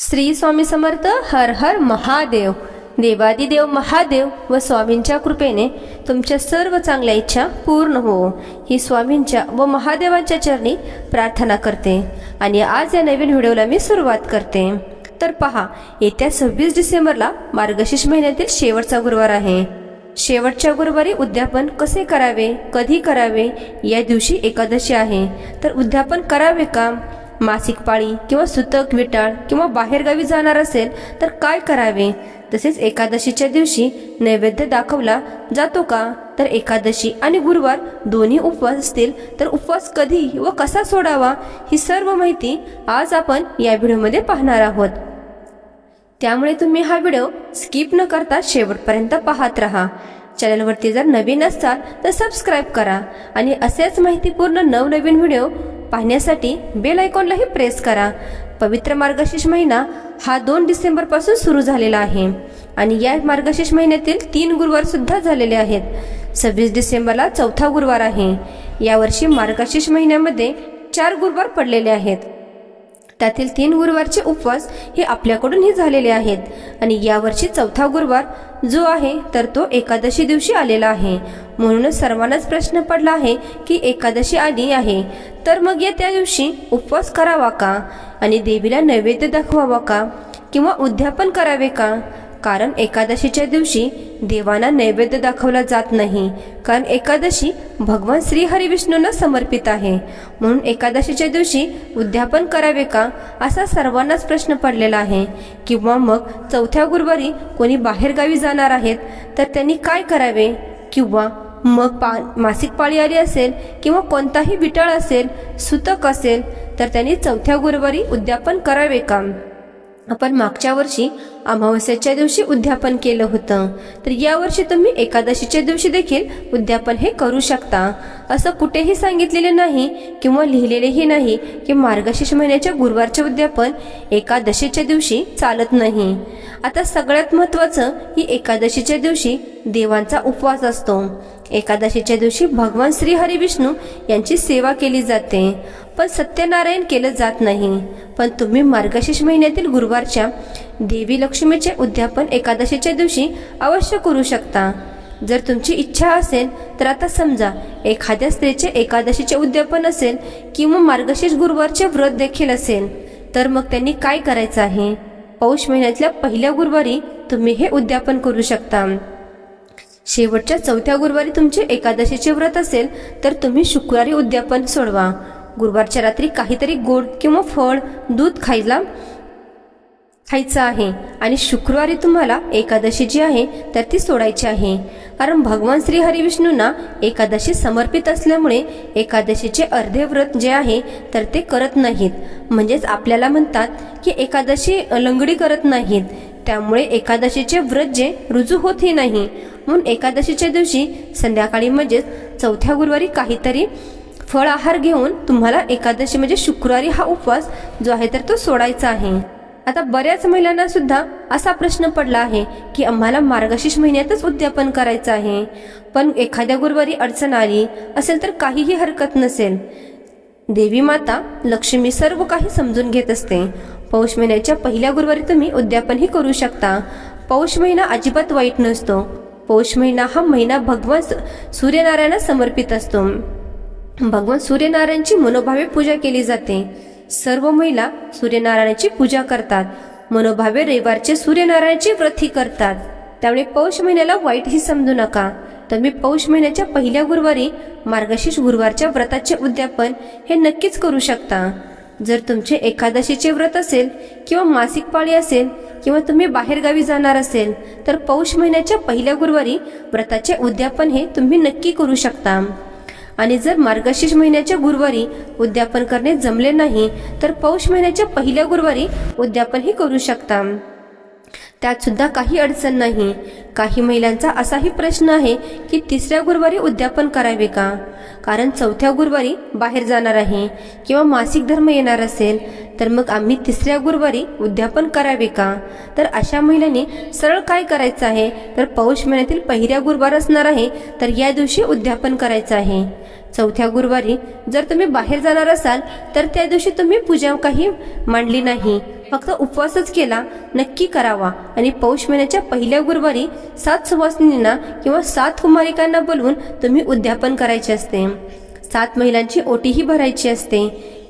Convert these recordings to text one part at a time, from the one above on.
श्री स्वामी समर्थ हर हर महादेव. देवादिदेव महादेव व स्वामींच्या कृपेने तुमच्या सर्व चांगल्या इच्छा पूर्ण हो. ही स्वामींच्या व महादेवांच्या चरणी प्रार्थना करते. आणि आज या नवीन व्हिडिओला मी सुरुवात करते. तर पहा येत्या सव्वीस डिसेंबरला मार्गशीर्ष महिन्यातील शेवटचा गुरुवार आहे. शेवटच्या गुरुवारी उद्यापन कसे करावे कधी करावे या दिवशी एकादशी आहे. तर उद्यापन करावे का? मासिक पाळी किंवा सुतक विटाळ किंवा बाहेरगावी जाणार असेल तर काय करावे? तसेच एकादशीच्या दिवशी नैवेद्य दाखवला जातो का? तर एकादशी आणि गुरुवार दोन्ही उपवास असतील तर उपवास कधी व कसा सोडावा? ही सर्व माहिती आज आपण या व्हिडिओमध्ये पाहणार आहोत. त्यामुळे तुम्ही हा व्हिडिओ स्किप न करता शेवटपर्यंत पाहत राहा. चॅनलवरती जर नवीन असाल तर सबस्क्राईब करा आणि असेच माहितीपूर्ण नवनवीन व्हिडिओ पाहण्यासाठी बेल आयकॉनलाही प्रेस करा. पवित्र मार्गशीर्ष महिना हा दोन डिसेंबरपासून सुरू झालेला आहे. आणि या मार्गशीर्ष महिन्यातील तीन गुरुवार सुद्धा झालेले आहेत. सव्वीस डिसेंबरला चौथा गुरुवार आहे. यावर्षी मार्गशीर्ष महिन्यामध्ये चार गुरुवार पडलेले आहेत. त्यातील तीन गुरुवारचे उपवास हे आपल्याकडूनही झालेले आहेत. आणि यावर्षी चौथा गुरुवार जो आहे तर तो एकादशी दिवशी आलेला आहे. म्हणूनच सर्वांनाच प्रश्न पडला आहे की एकादशी आली आहे. तर मग या त्या दिवशी उपवास करावा का? आणि देवीला नैवेद्य दाखवावा का? किंवा उद्यापन करावे का? कारण एकादशीच्या दिवशी देवांना नैवेद्य दाखवला जात नाही. कारण एकादशी भगवान श्री हरिविष्णूंना समर्पित आहे. म्हणून एकादशीच्या दिवशी उद्यापन करावे का? असा सर्वांनाच प्रश्न पडलेला आहे. किंवा मग चौथ्या गुरुवारी कोणी बाहेरगावी जाणार आहेत तर त्यांनी काय करावे? किंवा मग पा मासिक पाळी आली असेल किंवा कोणताही विटाळ असेल सुतक असेल तर त्यांनी चौथ्या गुरुवारी उद्यापन करावे का? आपण मागच्या वर्षी अमावस्याच्या दिवशी उद्यापन केलं होतं. तर यावर्षी तुम्ही एकादशीच्या दिवशी देखील उद्यापन हे करू शकता. असं कुठेही सांगितलेले नाही किंवा लिहिलेलेही नाही की मार्गशीर्ष महिन्याच्या गुरुवारचे उद्यापन एकादशीच्या दिवशी चालत नाही. आता सगळ्यात महत्त्वाचं ही एकादशीच्या दिवशी देवांचा उपवास असतो. एकादशीच्या दिवशी भगवान श्री हरी विष्णू यांची सेवा केली जाते. पण सत्यनारायण केलं जात नाही. पण तुम्ही मार्गशीर्ष महिन्यातील गुरुवारच्या देवी लक्ष्मीचे उद्यापन एकादशीच्या दिवशी अवश्य करू शकता. जर तुमची इच्छा असेल तर आता समजा एखाद्या स्त्रीचे एकादशीचे उद्यापन असेल किंवा मार्गशीर्ष गुरुवारचे व्रत देखील असेल तर मग त्यांनी काय करायचं आहे? पौष महिन्यातल्या पहिल्या गुरुवारी तुम्ही हे उद्यापन करू शकता. शेवटच्या चौथ्या गुरुवारी तुमचे एकादशीचे व्रत असेल तर तुम्ही शुक्रवारी उद्यापन सोडवा. गुरुवारच्या रात्री काहीतरी गोड किंवा फळ दूध खायला खायचं आहे. आणि शुक्रवारी तुम्हाला एकादशी जी आहे तर ती सोडायची आहे. कारण भगवान श्री हरिविष्णूंना एकादशी समर्पित असल्यामुळे एकादशीचे अर्धे व्रत जे आहे तर ते करत नाहीत. म्हणजेच आपल्याला म्हणतात की एकादशी लंगडी करत नाहीत. त्यामुळे एकादशीचे व्रत जे रुजू होतही नाही. म्हणून एकादशीच्या दिवशी संध्याकाळी म्हणजेच चौथ्या गुरुवारी काहीतरी फळ आहार घेऊन तुम्हाला एकादशी म्हणजे शुक्रवारी हा उपवास जो आहे तर तो सोडायचा आहे. आता बऱ्याच महिलांना सुद्धा असा प्रश्न पडला आहे की आम्हाला मार्गशीर्ष महिन्यातच उद्यापन करायचं आहे. पण एखाद्या गुरुवारी अडचण आली असेल तर काहीही हरकत नसेल. देवी माता लक्ष्मी सर्व काही समजून घेत असते. पौष महिन्याच्या पहिल्या गुरुवारी तुम्ही उद्यापनही करू शकता. पौष महिना अजिबात वाईट नसतो. पौष महिना हा महिना भगवान सूर्यनारायणा समर्पित असतो. भगवान सूर्यनारायणची मनोभावे पूजा केली जाते. सर्व महिला सूर्यनारायणाची पूजा करतात. मनोभावे रविवारचे सूर्यनारायणाची व्रतही करतात. त्यामुळे पौष महिन्याला वाईटही समजू नका. तुम्ही पौष महिन्याच्या पहिल्या गुरुवारी मार्गशीर्ष गुरुवारच्या व्रताचे उद्यापन हे नक्कीच करू शकता. जर तुमचे एकादशीचे व्रत असेल किंवा मासिक पाळी असेल किंवा तुम्ही बाहेरगावी जाणार असेल तर पौष महिन्याच्या पहिल्या गुरुवारी व्रताचे उद्यापन हे तुम्ही नक्की करू शकता. आणि जर मार्गशीर्ष महिन्याच्या गुरुवारी उद्यापन करणे जमले नाही तर पौष महिन्याच्या पहिल्या गुरुवारी उद्यापनही करू शकता. त्यात सुद्धा काही अडचण नाही. काही महिलांचा असाही प्रश्न आहे की तिसऱ्या गुरुवारी उद्यापन करावे का? कारण चौथ्या गुरुवारी बाहेर जाणार आहे किंवा मासिक धर्म येणार असेल तर मग आम्ही तिसऱ्या गुरुवारी उद्यापन करावे का? तर अशा महिलांनी सरळ काय करायचं आहे? तर पौष महिन्यातील पहिल्या गुरुवार असणार आहे तर या दिवशी उद्यापन करायचं आहे. चौथ्या गुरुवारी जर तुम्ही बाहेर जाणार असाल तर त्या दिवशी तुम्ही पूजा काही मांडली नाही. फक्त उपवासच केला नक्की करावा. आणि पौष महिन्याच्या पहिल्या गुरुवारी सात सुवासिनींना किंवा सात कुमारिकांना बोलवून तुम्ही उद्यापन करायचे असते. सात महिलांची ओटीही भरायची असते.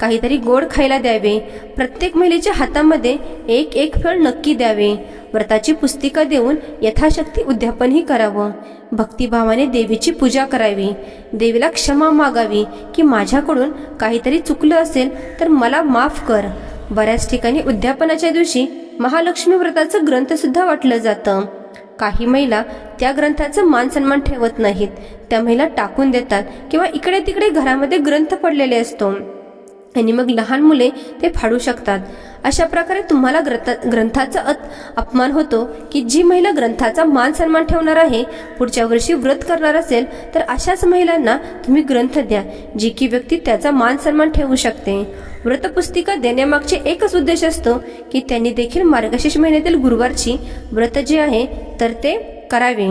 काहीतरी गोड खायला द्यावे. प्रत्येक महिलेच्या हातामध्ये एक एक फळ नक्की द्यावे. व्रताची पुस्तिका देऊन यथाशक्ती उद्यापनही करावं. भक्तिभावाने देवीची पूजा करावी. देवीला क्षमा मागावी की माझ्याकडून काहीतरी चुकलं असेल तर मला माफ कर. बऱ्याच ठिकाणी उद्यापनाच्या दिवशी महालक्ष्मी व्रताचं ग्रंथसुद्धा वाटलं जातं. काही महिला त्या ग्रंथाचं मान सन्मान ठेवत नाहीत. त्या महिला टाकून देतात किंवा इकडे तिकडे घरामध्ये ग्रंथ पडलेले असतो. आणि मग लहान मुले ते फाडू शकतात. अशा प्रकारे तुम्हाला ग्रंथा ग्रंथाचा अत अपमान होतो की जी महिला ग्रंथाचा मान सन्मान ठेवणार आहे पुढच्या वर्षी व्रत करणार असेल तर अशाच महिलांना तुम्ही ग्रंथ द्या जी की व्यक्ती त्याचा मान सन्मान ठेवू शकते. व्रतपुस्तिका देण्यामागचे एकच उद्देश असतो की त्यांनी देखील मार्गशीर्ष महिन्यातील गुरुवारची व्रत जे आहे तर ते करावे.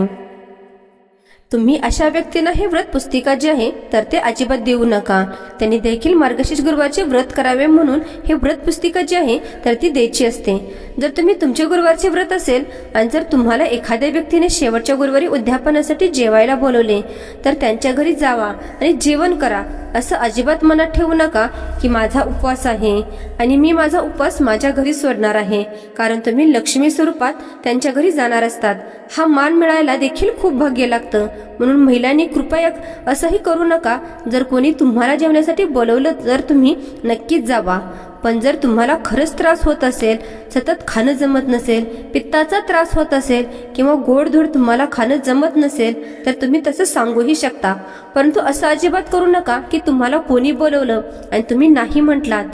तुम्ही अशा व्यक्तींना हे व्रत पुस्तिका जे आहे तर ते अजिबात देऊ नका. त्यांनी देखील मार्गशीर्ष गुरुवारचे व्रत करावे म्हणून हे व्रत पुस्तिका जी आहे तर ती द्यायची असते. जर तुम्ही तुमचे गुरुवारचे व्रत असेल आणि जर तुम्हाला एखाद्या व्यक्तीने शेवटच्या गुरुवारी उद्यापनासाठी जेवायला बोलवले तर त्यांच्या घरी जावा आणि जेवण करा. असं अजिबात मनात ठेवू नका की माझा उपवास आहे आणि मी माझा उपवास माझ्या घरी सोडणार आहे. कारण तुम्ही लक्ष्मी स्वरूपात त्यांच्या घरी जाणार असतात. हा मान मिळायला देखील खूप भाग्य लागतं. म्हणून महिलांनी कृपया असंही करू नका. जर कोणी तुम्हाला जेवण्यासाठी बोलवलं तर तुम्ही नक्कीच जावा. पण जर तुम्हाला खरंच त्रास होत असेल सतत खाणं जमत नसेल पित्ताचा त्रास होत असेल किंवा गोडधोड तुम्हाला खाणं जमत नसेल तर तुम्ही तसं सांगूही शकता. परंतु असं अजिबात करू नका की तुम्हाला कोणी बोलवलं आणि तुम्ही नाही म्हटलात.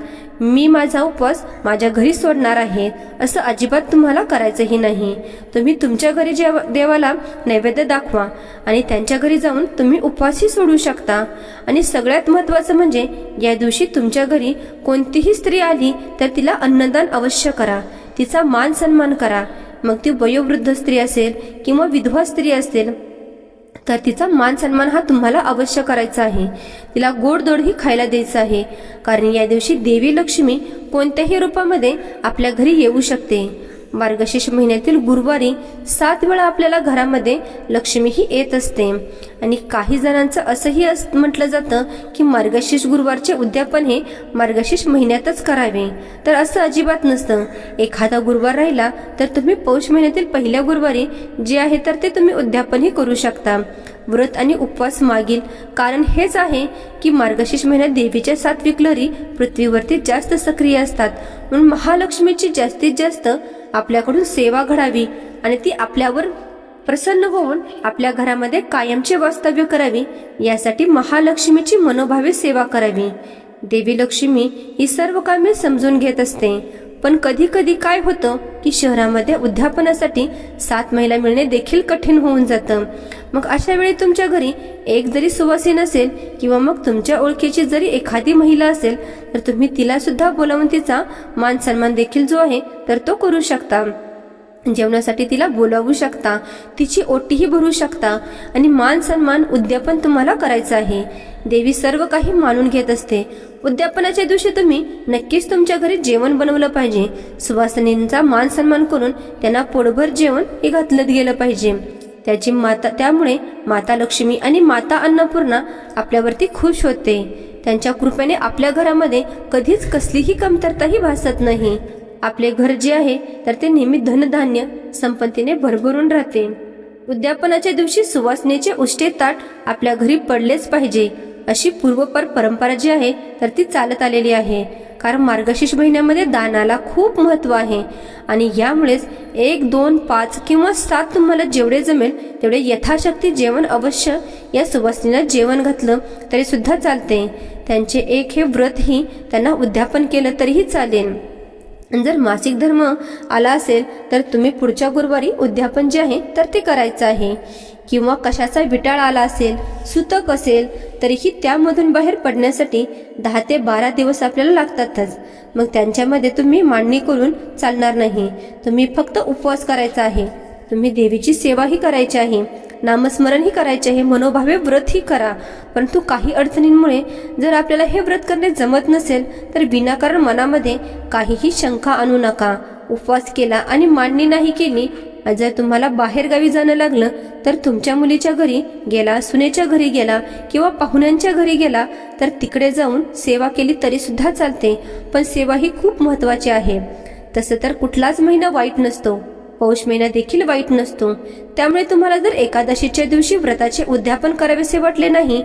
मी माझा उपवास माझ्या घरी सोडणार आहे असं अजिबात तुम्हाला करायचंही नाही. तुम्ही तुमच्या घरी जेव देवाला नैवेद्य दाखवा आणि त्यांच्या घरी जाऊन तुम्ही उपवासही सोडू शकता. आणि सगळ्यात महत्त्वाचं म्हणजे या दिवशी तुमच्या घरी कोणतीही स्त्री आली तर तिला अन्नदान अवश्य करा. तिचा मान सन्मान करा. मग ती वयोवृद्ध स्त्री असेल किंवा विधवा स्त्री असेल तर तिचा मान सन्मान हा तुम्हाला अवश्य करायचा आहे. तिला गोडदोडही खायला द्यायचं आहे. कारण या दिवशी देवी लक्ष्मी कोणत्याही रूपामध्ये आपल्या घरी येऊ शकते. मार्गशीर्ष महिन्यातील गुरुवारी सात वेळा आपल्याला घरामध्ये लक्ष्मी ही येत असते. आणि काही जणांचं असंही अस म्हटलं जातं की मार्गशीर्ष गुरुवारचे उद्यापन हे मार्गशीर्ष महिन्यातच करावे. तर असं अजिबात नसतं. एखादा गुरुवार राहिला तर तुम्ही पौष महिन्यातील पहिल्या गुरुवारी जे आहे तर ते तुम्ही उद्यापनही करू शकता. व्रत आणि उपवास मागील कारण हेच आहे की मार्गशीर्ष महिन्यात देवीच्या सात्विक लहरी पृथ्वीवरती जास्त सक्रिय असतात. म्हणून महालक्ष्मीची जास्तीत जास्त आपल्याकडून सेवा घडावी आणि ती आपल्यावर प्रसन्न होऊन आपल्या घरामध्ये कायमचे वास्तव्य करावी यासाठी महालक्ष्मीची मनोभावे सेवा करावी. देवी लक्ष्मी ही सर्व कामे समजून घेत असते. पण कधी कधी काय होतं की शहरामध्ये उद्यापनासाठी सात महिला मिळणे देखील कठीण होऊन जातं. मग अशा वेळी तुमच्या घरी एक जरी सुवासीन असेल किंवा मग तुमच्या ओळखीची जरी एखादी महिला असेल तर तुम्ही तिला सुद्धा बोलावून तिचा मान सन्मान देखील जो आहे तर तो करू शकता. जेवणासाठी तिला बोलावू शकता तिची ओटीही भरू शकता आणि मान सन्मान उद्यापन तुम्हाला करायचं आहे. देवी सर्व काही मानून घेत असते. उद्यापनाच्या दिवशी तुम्ही नक्कीच तुमच्या घरी जेवण बनवलं पाहिजे. सुवासिनींचा मान सन्मान करून त्यांना पोटभर जेवण हे घातलं गेलं पाहिजे. त्याची माता त्यामुळे माता लक्ष्मी आणि माता अन्नपूर्णा आपल्यावरती खुश होते. त्यांच्या कृपेने आपल्या घरामध्ये कधीच कसलीही कमतरताही भासत नाही. आपले घर जे आहे तर ते नेहमी धनधान्य संपत्तीने भरभरून राहते. उद्यापनाच्या दिवशी सुवासनेचे उष्टे ताट आपल्या घरी पडलेच पाहिजे. अशी पूर्वपर परंपरा जी आहे तर ती चालत आलेली आहे. कारण मार्गशीर्ष महिन्यामध्ये दानाला खूप महत्त्व आहे. आणि यामुळेच एक दोन पाच किंवा सात तुम्हाला जेवढे जमेल तेवढे यथाशक्ती जेवण अवश्य या सुवासिनीला जेवण घातलं तरी सुद्धा चालते. त्यांचे एक हे व्रतही त्यांना उद्यापन केलं तरीही चालेल. जर मासिक धर्म आला असेल तर तुम्ही पुढच्या गुरुवारी उद्यापन जे आहे तर ते करायचं आहे. किंवा कशाचा विटाळ आला असेल सुतक असेल तरीही त्यामधून बाहेर पडण्यासाठी दहा ते बारा दिवस आपल्याला लागतातच. मग त्यांच्यामध्ये तुम्ही मांडणी करून चालणार नाही. तुम्ही फक्त उपवास करायचा आहे. तुम्ही देवीची सेवाही करायची आहे. नामस्मरणही करायचे आहे. मनोभावे व्रतही करा. परंतु काही अडचणींमुळे जर आपल्याला हे व्रत करणे जमत नसेल तर विनाकारण मनामध्ये काहीही शंका आणू नका. उपवास केला आणि मांडणी नाही केली जर तुम्हाला बाहेरगावी जाणं लागलं तर तुमच्या मुलीच्या घरी गेला सुनेच्या घरी गेला किंवा पाहुण्यांच्या घरी गेला तर तिकडे जाऊन सेवा केली तरी सुद्धा चालते पण सेवा ही खूप महत्वाची आहे. तसं तर कुठलाच महिना वाईट नसतो. पौष महिना देखील वाईट नसतो. त्यामुळे तुम्हाला जर एकादशीच्या दिवशी व्रताचे उद्यापन करावेसे वाटले नाही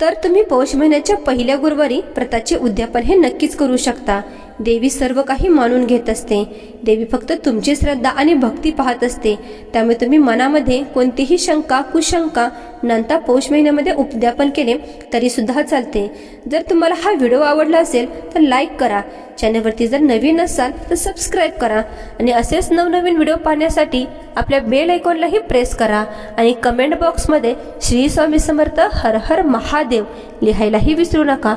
तर तुम्ही पौष महिन्याच्या पहिल्या गुरुवारी व्रताचे उद्यापन हे नक्कीच करू शकता. देवी सर्व काही मानून घेत असते. देवी फक्त तुमची श्रद्धा आणि भक्ती पाहत असते. त्यामुळे तुम्ही मनामध्ये कोणतीही शंका कुशंका नंतर पौष महिन्यामध्ये उपद्यापन केले तरी सुद्धा चालते. जर तुम्हाला हा व्हिडिओ आवडला असेल तर लाईक करा. चॅनलवरती जर नवीन असाल तर सबस्क्राईब करा. आणि असेच नवनवीन व्हिडिओ पाहण्यासाठी आपल्या बेल आयकॉनलाही प्रेस करा. आणि कमेंट बॉक्समध्ये श्री स्वामी समर्थ हर हर महादेव लिहायलाही विसरू नका.